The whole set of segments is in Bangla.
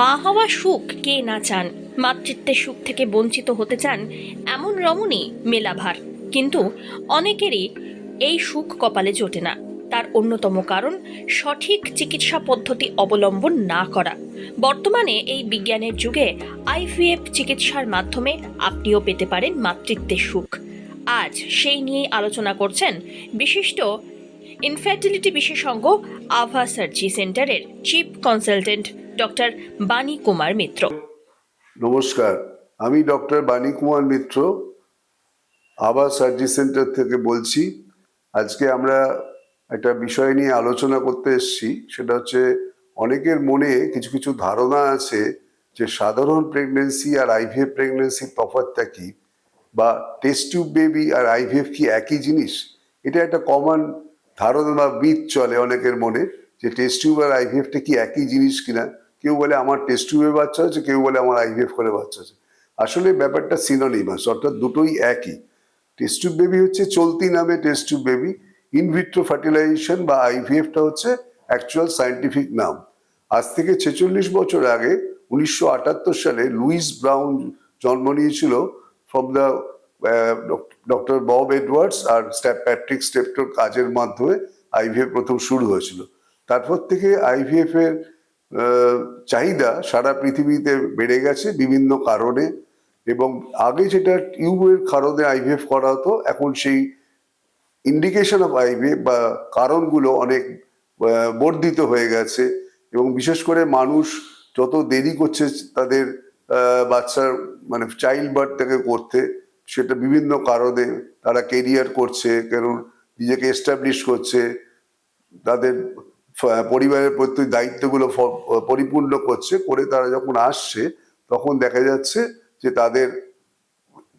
মা হওয়া সুখ কে না চান, মাতৃত্বের সুখ থেকে বঞ্চিত হতে চান এমন রমণী মেলাভার। কিন্তু অনেকেরই এই সুখ কপালে জোটে না। তার অন্যতম কারণ সঠিক চিকিৎসা পদ্ধতি অবলম্বন না করা। বর্তমানে এই বিজ্ঞানের যুগে আইভিএফ চিকিৎসার মাধ্যমে আপনিও পেতে পারেন মাতৃত্বের সুখ। আজ সেই নিয়েই আলোচনা করছেন বিশিষ্ট ইনফার্টিলিটি বিশেষজ্ঞ আভা সার্জি সেন্টারের চিফ কনসালটেন্ট ডক্টর বাণী কুমার মিত্র। নমস্কার, আমি ডক্টর বাণী কুমার মিত্র আবাস সার্জি সেন্টার থেকে বলছি। আজকে আমরা একটা বিষয় নিয়ে আলোচনা করতে এসেছি, সেটা হচ্ছে অনেকের মনে কিছু কিছু ধারণা আছে যে সাধারণ প্রেগনেন্সি আর আইভিএফ প্রেগনেন্সি তফাৎটা কি, বা টেস্ট বেবি আর আইভিএফ কি একই জিনিস? এটা একটা কমন ধারণা বা বিদ চলে অনেকের মনে। যে টেস্ট টিউব আর আইভিএফটা কি একই জিনিস কিনা? কেউ বলে আমার টেস্ট টিউবে বাচ্চা হচ্ছে কেউ বলে আমার আইভিএফ করে বাচ্চা হচ্ছে আসলে ব্যাপারটা সিনোনিমাস অর্থাৎ দুটোই একই। টেস্ট টিউব বেবি হচ্ছে চলতি নামে test tube baby in vitro fertilization বা আইভিএফটা হচ্ছে অ্যাকচুয়াল সায়েন্টিফিক নাম। আজ থেকে ছেচল্লিশ বছর আগে, উনিশশো আটাত্তর সালে লুইস ব্রাউন জন্ম নিয়েছিল from the doctor Bob Edwards আর স্ট্যাপ, প্যাট্রিক স্টেপটোর কাজের মাধ্যমে আইভিএফ প্রথম শুরু হয়েছিল। তারপর থেকে আইভিএফ এর চাহিদা সারা পৃথিবীতে বেড়ে গেছে বিভিন্ন কারণে এবং আগে যেটা টিউবের কারণে আইভিএফ করা হতো, এখন সেই ইন্ডিকেশন অফ আইভিএফ বা কারণগুলো অনেক বর্ধিত হয়ে গেছে এবং বিশেষ করে মানুষ যত দেরি করছে তাদের বাচ্চার মানে চাইল্ড বার্থটাকে করতে, সেটা বিভিন্ন কারণে তারা কেরিয়ার করছে কারণ নিজেকে এস্টাবলিশ করছে, তাদের পরিবারের প্রতি দায়িত্বগুলো পরিপূর্ণ করছে, করে তারা যখন আসছে, তখন দেখা যাচ্ছে যে তাদের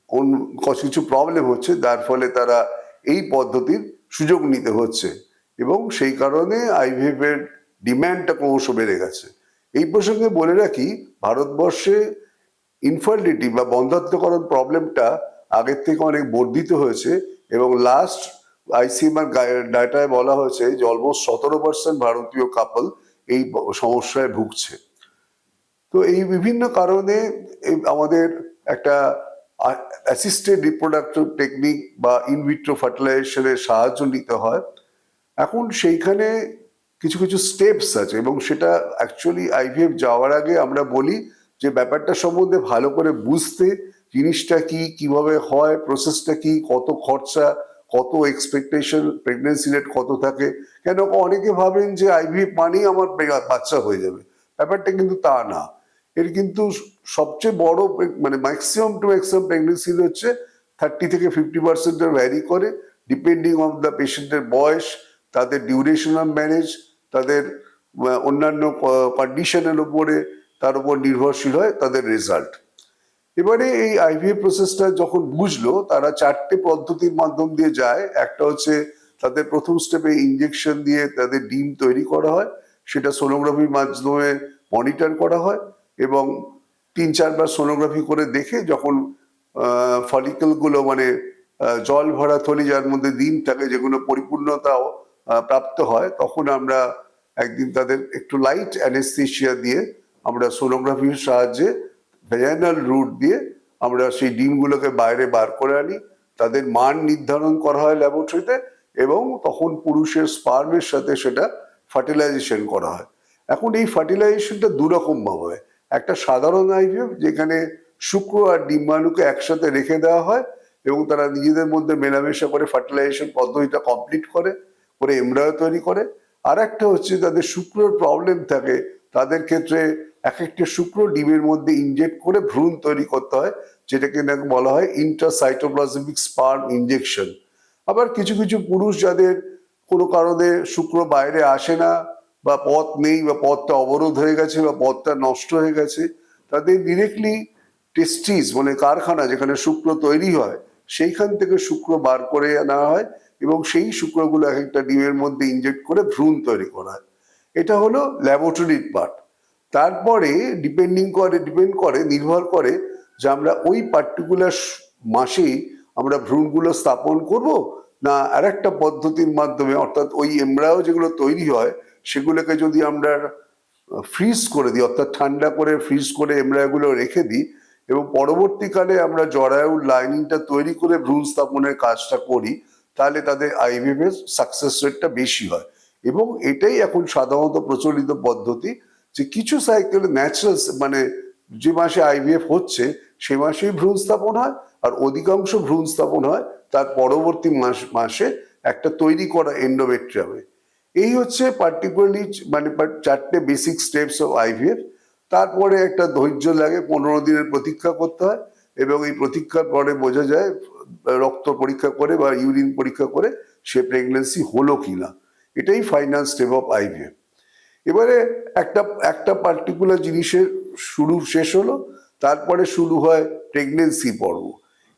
কোন- কিছু প্রবলেম হচ্ছে, যার ফলে তারা এই পদ্ধতির সুযোগ নিতে হচ্ছে। এবং সেই কারণে আইভিএফ এর ডিম্যান্ডটা ক্রমশ বেড়ে গেছে। এই প্রসঙ্গে বলে রাখি, ভারতবর্ষে ইনফার্টিলিটি বা বন্ধাত্মকরণ প্রবলেমটা আগের থেকে অনেক বর্ধিত হয়েছে এবং লাস্ট আইসিএমআর ডাটায় বলা হয়েছে যে অলমোস্ট সতেরো পার্সেন্ট ভারতীয় কাপল এই সমস্যায় ভুগছে। তো এই বিভিন্ন কারণে আমাদের একটা অ্যাসিস্টেড রিপ্রোডাক্টিভ টেকনিক বা ইনভিট্রো ফার্টিলাইজেশনের সাহায্য নিতে হয়। এখন সেইখানে কিছু কিছু স্টেপস আছে এবং সেটা অ্যাকচুয়ালি আইভিএফ যাওয়ার আগে আমরা বলি যে ব্যাপারটা সম্বন্ধে ভালো করে বুঝতে জিনিসটা কি, কীভাবে হয় প্রসেসটা কি, কত খরচা কত এক্সপেকটেশন প্রেগনেন্সি রেট কত থাকে? কেন অনেকে ভাবেন যে আইভিএফ মানেই আমার বাচ্চা হয়ে যাবে। ব্যাপারটা কিন্তু তা না। এর কিন্তু সবচেয়ে বড় মানে ম্যাক্সিমাম টু ম্যাক্সিমাম প্রেগনেন্সি হচ্ছে থার্টি থেকে ফিফটি পার্সেন্টের ভ্যারি করে ডিপেন্ডিং অন দ্য পেশেন্টের বয়স, তাদের ডিউরেশন অফ ম্যানেজ তাদের অন্যান্য কন্ডিশনের উপরে, তার উপর নির্ভরশীল হয় তাদের রেজাল্ট এবারে এই আইভিএফ প্রসেসটা যখন বুঝলো, তারা চারটে পদ্ধতির মাধ্যম দিয়ে যায়। একটা হচ্ছে তাদের প্রথম স্টেপে ইঞ্জেকশন দিয়ে তাদের ডিম তৈরি করা হয়, সেটা সোনোগ্রাফির মাধ্যমে মনিটর করা হয় এবং তিন চারবার সোনোগ্রাফি করে দেখে যখন ফলিকলগুলো মানে জল ভরা থলি যার মধ্যে ডিম থাকে যেগুলো পরিপূর্ণতা প্রাপ্ত হয়, তখন আমরা একদিন তাদের একটু লাইট অ্যানেস্থেশিয়া দিয়ে আমরা সোনোগ্রাফির সাহায্যে ভেজাইনাল রুট দিয়ে আমরা সেই ডিমগুলোকে বাইরে বার করে আনি, তাদের মান নির্ধারণ করা হয় ল্যাবরেটরিতে এবং তখন পুরুষের স্পার্মের সাথে সেটা ফার্টিলাইজেশন করা হয়। এখন এই ফার্টিলাইজেশনটা দুরকম ভাবে হয় একটা সাধারণ আইভিএফ যেখানে শুক্র আর ডিম্বাণুকে একসাথে রেখে দেওয়া হয় এবং তারা নিজেদের মধ্যে মেলামেশা করে ফার্টিলাইজেশন পদ্ধতিটা কমপ্লিট করে করে এমব্রয় তৈরি করে। আর একটা হচ্ছে তাদের শুক্রর প্রবলেম থাকে, তাদের ক্ষেত্রে এক একটা শুক্র ডিমের মধ্যে ইনজেক্ট করে ভ্রূণ তৈরি করতে হয়, যেটাকে বলা হয় ইন্টারসাইটোপ্লাজমিক স্পার্ম ইনজেকশন আবার কিছু কিছু পুরুষ যাদের কোনো কারণে শুক্র বাইরে আসে না, বা পথ নেই, বা পথটা অবরোধ হয়ে গেছে, বা পথটা নষ্ট হয়ে গেছে, তাদের ডিরেক্টলি টেস্টিস মানে কারখানা যেখানে শুক্র তৈরি হয়, সেইখান থেকে শুক্র বার করে আনা হয় এবং সেই শুক্রগুলো এক একটা ডিমের মধ্যে ইনজেক্ট করে ভ্রূণ তৈরি করা হয়। এটা হলো ল্যাবরেটরির পার্ট তারপরে ডিপেন্ডিং করে ডিপেন্ড করে, নির্ভর করে যে আমরা ওই পার্টিকুলার মাসেই আমরা ভ্রূণগুলো স্থাপন করব না আর একটা পদ্ধতির মাধ্যমে, অর্থাৎ ওই এমব্রায়ো যেগুলো তৈরি হয়, সেগুলোকে যদি আমরা ফ্রিজ করে দিই, অর্থাৎ ঠান্ডা করে ফ্রিজ করে এমব্রয়গুলো রেখে দিই এবং পরবর্তীকালে আমরা জরায়ুর লাইনিংটা তৈরি করে ভ্রূণ স্থাপনের কাজটা করি, তাহলে তাদের আইভিএফ সাকসেস রেটটা বেশি হয়। এবং এটাই এখন সাধারণত প্রচলিত পদ্ধতি। যে কিছু সাইকেলে ন্যাচারাল মানে যে মাসে আইভিএফ হচ্ছে, সে মাসেই ভ্রূণ স্থাপন হয়, আর অধিকাংশ ভ্রূণ স্থাপন হয় তার পরবর্তী মাস, মাসে একটা তৈরি করা এন্ডোমেট্রিয়ামে এই হচ্ছে পার্টিকুলারলি মানে চারটে বেসিক স্টেপস অফ আইভিএফ তারপরে একটা ধৈর্য লাগে, পনেরো দিনের প্রতীক্ষা করতে হয়, এবং এই প্রতীক্ষার পরে বোঝা যায় রক্ত পরীক্ষা করে বা ইউরিন পরীক্ষা করে সে প্রেগনেন্সি হলো কিনা। এটাই ফাইনাল স্টেপ অফ আইভিএফ এবারে একটা একটা পার্টিকুলার জিনিসের শুরু শেষ হলো, তারপরে শুরু হয় প্রেগনেন্সি পর্ব।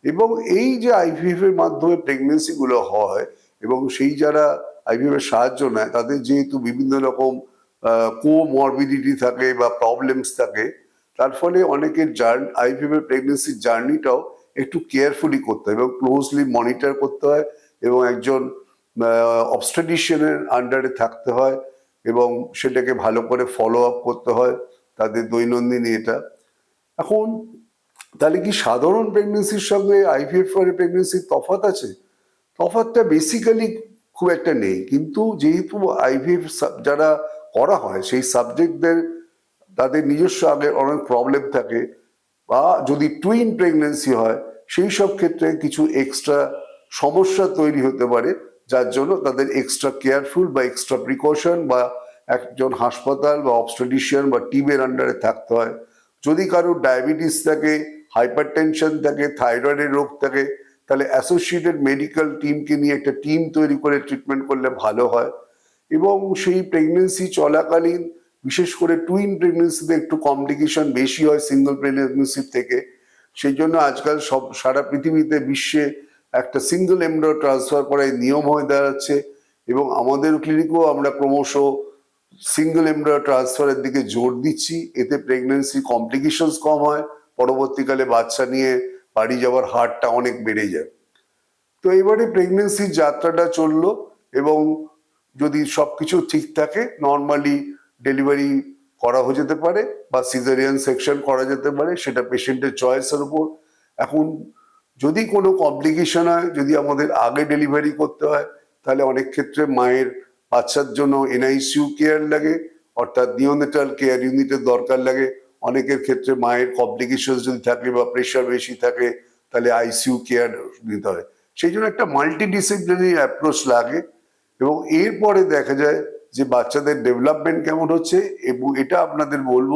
এবং এই যে আইভিএফ এর মাধ্যমে প্রেগনেন্সি গুলো হয়, এবং সেই যারা আইভিএফ এর সাহায্য নেয়, তাদের যেহেতু বিভিন্ন রকম কোমরবিডিটি থাকে বা প্রবলেমস থাকে, তার ফলে অনেকের জার্নি আইভিএফ এর প্রেগনেন্সির জার্নিটাও একটু কেয়ারফুলি করতে হয় এবং ক্লোজলি মনিটর করতে হয় এবং একজন অবস্ট্রাডিশনের আন্ডারে থাকতে হয়। এবং সেটাকে ভালো করে ফলো আপ করতে হয় তাদের দৈনন্দিন এটা। এখন, তাহলে কি সাধারণ প্রেগনেন্সির সঙ্গে আইভিএফ প্রেগনেন্সির তফাৎ আছে? তফাৎটা বেসিক্যালি খুব একটা নেই। কিন্তু যেহেতু আইভিএফ যারা করা হয়, সেই সাবজেক্টদের তাদের নিজস্ব আগে অনেক প্রবলেম থাকে। বা যদি টুইন প্রেগনেন্সি হয়, সেই সব ক্ষেত্রে কিছু এক্সট্রা সমস্যা তৈরি হতে পারে। যার জন্য তাদের এক্সট্রা কেয়ারফুল বা এক্সট্রা প্রিকশন বা একজন হাসপাতাল বা অবস্ট্রেডিশিয়ান বা টিমের আন্ডারে থাকতে হয়। যদি কারোর ডায়াবেটিস থাকে হাইপার টেনশন থাকে থাইরয়েডের রোগ থাকে, তাহলে অ্যাসোসিয়েটেড মেডিকেল টিমকে নিয়ে একটা টিম তৈরি করে ট্রিটমেন্ট করলে ভালো হয়। এবং সেই প্রেগনেন্সি চলাকালীন, বিশেষ করে টুইন প্রেগনেন্সিতে একটু কমপ্লিকেশন বেশি হয় সিঙ্গল প্রেগনেন্সির থেকে। সেই জন্য আজকাল সব সারা পৃথিবীতে বিশ্বে একটা সিঙ্গেল এমব্রো ট্রান্সফার করার নিয়ম হয়ে দাঁড়াচ্ছে এবং আমাদের ক্লিনিকেও আমরা ক্রমশ সিঙ্গেল এমব্রো ট্রান্সফারের দিকে জোর দিচ্ছি। এতে প্রেগনেন্সি কমপ্লিকেশনস কম হয়, পরবর্তীকালে বাচ্চা নিয়ে বাড়ি যাওয়ার হারটা অনেক বেড়ে যায়। তো এবারে প্রেগনেন্সির যাত্রাটা চলল এবং যদি সব কিছু ঠিক থাকে নর্মালি ডেলিভারি করা হয়ে যেতে পারে বা সিজারিয়ান সেকশন করা যেতে পারে, সেটা পেশেন্টের চয়েসের উপর। এখন যদি কোনো কমপ্লিকেশন হয়, যদি আমাদের আগে ডেলিভারি করতে হয়, তাহলে অনেক ক্ষেত্রে মায়ের বাচ্চার জন্য এনআইসিউ কেয়ার লাগে, অর্থাৎ নিওনেটাল কেয়ার ইউনিটের দরকার লাগে। অনেকের ক্ষেত্রে মায়ের কমপ্লিকেশন যদি থাকে বা প্রেশার বেশি থাকে, তাহলে আইসিইউ কেয়ার নিতে হয়। সেই জন্য একটা মাল্টি ডিসিপ্লিনারি অ্যাপ্রোচ লাগে এবং এরপরে দেখা যায় যে বাচ্চাদের ডেভেলপমেন্ট কেমন হচ্ছে এবং এটা আপনাদের বলব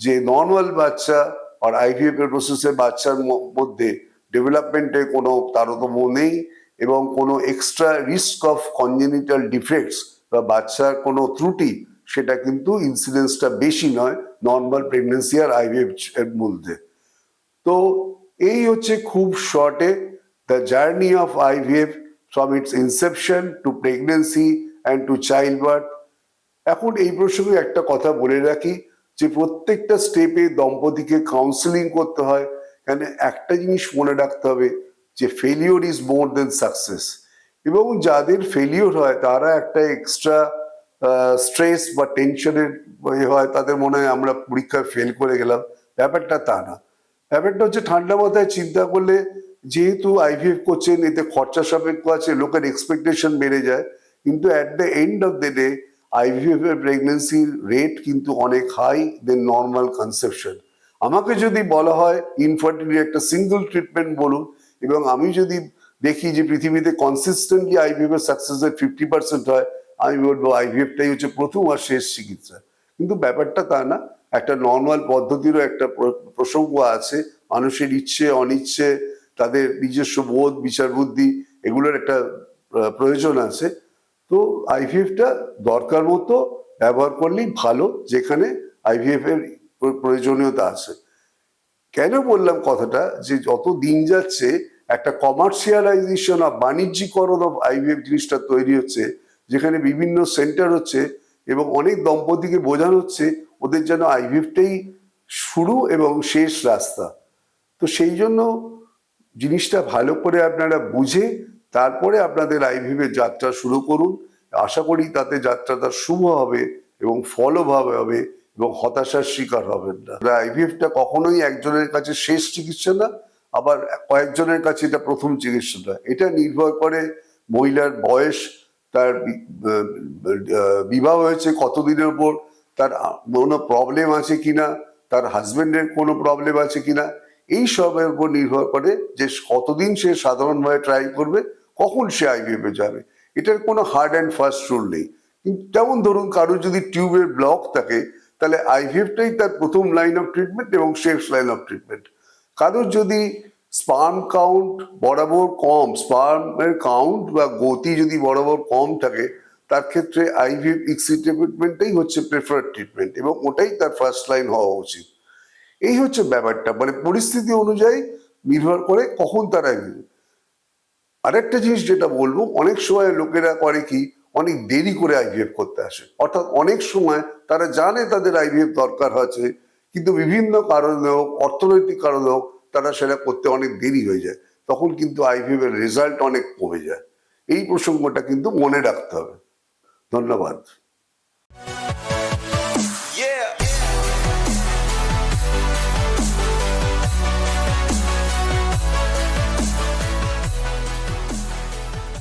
যে নর্মাল বাচ্চা আর আইভিএফ এর প্রসেসে বাচ্চার মধ্যে ডেভেলপমেন্টে কোনো তারতম্য নেই এবং কোনো extra risk of congenital defects বা বাচ্চার কোনো ত্রুটি, সেটা কিন্তু ইনসিডেন্সটা বেশি নয় নর্মাল প্রেগনেন্সি আর আইভিএফ এর মধ্যে। তো এই হচ্ছে খুব শর্টে the journey of IVF from its inception to pregnancy and to child birth এখন এই প্রসঙ্গে একটা কথা বলে রাখি যে প্রত্যেকটা স্টেপে দম্পতিকে কাউন্সিলিং করতে হয় কারণ একটা জিনিস মনে রাখতে হবে যে failure is more than success এবং যাদের ফেলিওর হয়, তারা একটা এক্সট্রা স্ট্রেস বা টেনশনের হয়, তাদের মনে হয় আমরা পরীক্ষায় ফেল করে গেলাম। ব্যাপারটা তা না। ব্যাপারটা হচ্ছে ঠান্ডা মাথায় চিন্তা করলে যেহেতু আইভিএফ করছেন, এতে খরচা সাপেক্ষ আছে, লোকের এক্সপেকটেশন বেড়ে যায়, কিন্তু at the end of the day IVF এর প্রেগনেন্সির রেট কিন্তু অনেক হাই দেন নর্মাল কনসেপশন আমাকে যদি বলা হয় ইনফার্টিলিটি একটা সিঙ্গল ট্রিটমেন্ট বলুন, এবং আমি যদি দেখি যে পৃথিবীতে কনসিস্টেন্টলি আইভিএফ এর সাকসেসের ফিফটি পার্সেন্ট হয়, আমি বলব আইভিএফটাই হচ্ছে প্রথম আর শেষ চিকিৎসা। কিন্তু ব্যাপারটা তা না, একটা নর্মাল পদ্ধতিরও একটা প্রসঙ্গ আছে, মানুষের ইচ্ছে, অনিচ্ছে, তাদের নিজস্ব বোধ, বিচার বুদ্ধি, এগুলোর একটা প্রয়োজন আছে। তো আইভিএফটা দরকার মতো ব্যবহার করলেই ভালো, যেখানে আইভিএফ এর প্রয়োজনীয়তা আছে। কেন বললাম কথাটা? যে যত দিন যাচ্ছে, একটা কমার্শিয়ালাইজেশন অফ বাণিজ্যিকরণ অফ আইভিএফ জিনিসটা তৈরি হচ্ছে, যেখানে বিভিন্ন সেন্টার হচ্ছে এবং অনেক দম্পতিকে বোঝানো হচ্ছে, ওদের যেন আইভিএফটাই শুরু এবং শেষ রাস্তা। তো সেই জন্য জিনিসটা ভালো করে আপনারা বুঝে, তারপরে আপনাদের আইভিএফ এর যাত্রা শুরু করুন। আশা করি তাতে যাত্রাটা শুভ হবে এবং ফলভাবে হবে। এবং হতাশার শিকার হবেন না। আইভিএফটা কখনোই একজনের কাছে শেষ চিকিৎসা না, আবার কয়েকজনের কাছে এটা প্রথম চিকিৎসা না। এটা নির্ভর করে মহিলার বয়স, তার বিবাহ হয়েছে কতদিনের উপর, তার কোনো প্রবলেম আছে কিনা, তার হাজবেন্ডের কোনো প্রবলেম আছে কিনা, এই সবের উপর নির্ভর করে যে কতদিন সে সাধারণভাবে ট্রাই করবে, কখন সে আইভিএফ যাবে। এটার কোনো হার্ড অ্যান্ড ফাস্ট রুল নেই। যেমন ধরুন কারোর যদি টিউবের ব্লক থাকে তাহলে আইভিএফটাই তার প্রথম লাইন অফ ট্রিটমেন্ট এবং শেষ লাইন অফ ট্রিটমেন্ট কারোর যদি স্পার্ম কাউন্ট বরাবর কম স্পার্মের কাউন্ট বা গতি যদি বরাবর কম থাকে, তার ক্ষেত্রে আইভিএফ ইক্সি ট্রিটমেন্টটাই হচ্ছে প্রেফার্ড ট্রিটমেন্ট এবং ওটাই তার ফার্স্ট লাইন হওয়া উচিত। এই হচ্ছে ব্যাপারটা মানে পরিস্থিতি অনুযায়ী নির্ভর করে কখন তারা আরেকটা জিনিস যেটা বলব, অনেক সময় লোকেরা করে কি অনেক দেরি করে আইভিএফ করতে আসে। অর্থাৎ অনেক সময় তারা জানে তাদের আইভিএফ দরকার আছে কিন্তু বিভিন্ন কারণে হোক, অর্থনৈতিক কারণে হোক, তারা সেটা করতে অনেক দেরি হয়ে যায়। তখন কিন্তু আইভিএফ এর রেজাল্ট অনেক কমে যায়। এই প্রসঙ্গটা কিন্তু মনে রাখতে হবে। ধন্যবাদ।